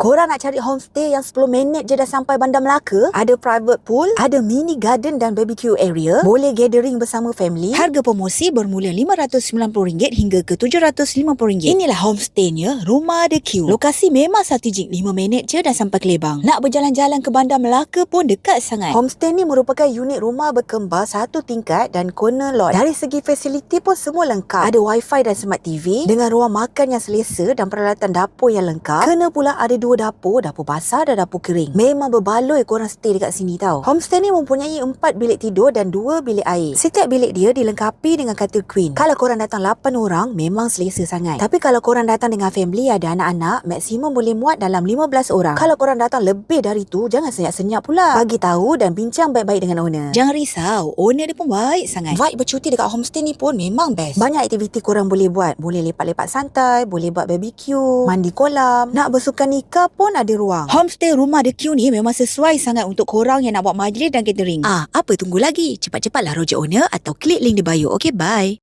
Korang nak cari homestay yang 10 minit je dah sampai Bandar Melaka? Ada private pool, ada mini garden dan barbecue area, boleh gathering bersama family. Harga promosi bermula RM590 hingga ke RM750. Inilah homestaynya Rumah The Q. Lokasi memang strategik 5 minit je dah sampai Kelebang. Nak berjalan-jalan ke Bandar Melaka pun dekat sangat. Homestay ni merupakan unit rumah berkembar satu tingkat dan corner lot. Dari segi fasiliti pun semua lengkap. Ada wifi dan smart TV dengan ruang makan yang selesa dan peralatan dapur yang lengkap. Kena pula ada dua dapur, dapur basah dan dapur kering. Memang berbaloi korang stay dekat sini tau. Homestay ni mempunyai 4 bilik tidur dan 2 bilik air. Setiap bilik dia dilengkapi dengan katil queen. Kalau korang datang 8 orang, memang selesa sangat. Tapi kalau korang datang dengan family ada anak-anak, maksimum boleh muat dalam 15 orang. Kalau korang datang lebih dari tu, jangan senyap-senyap pula. Bagi tahu dan bincang baik-baik dengan owner. Jangan risau, owner dia pun baik sangat. Vibe bercuti dekat homestay ni pun memang best. Banyak aktiviti korang boleh buat. Boleh lepak-lepak santai, boleh buat barbecue, mandi kolam. Nak bersukan nikah pun ada ruang. Homestay Rumah The Q ni memang sesuai sangat untuk korang yang nak buat majlis dan catering. Ah, apa tunggu lagi? Cepat-cepatlah roja owner atau klik link di bio. Okay, bye.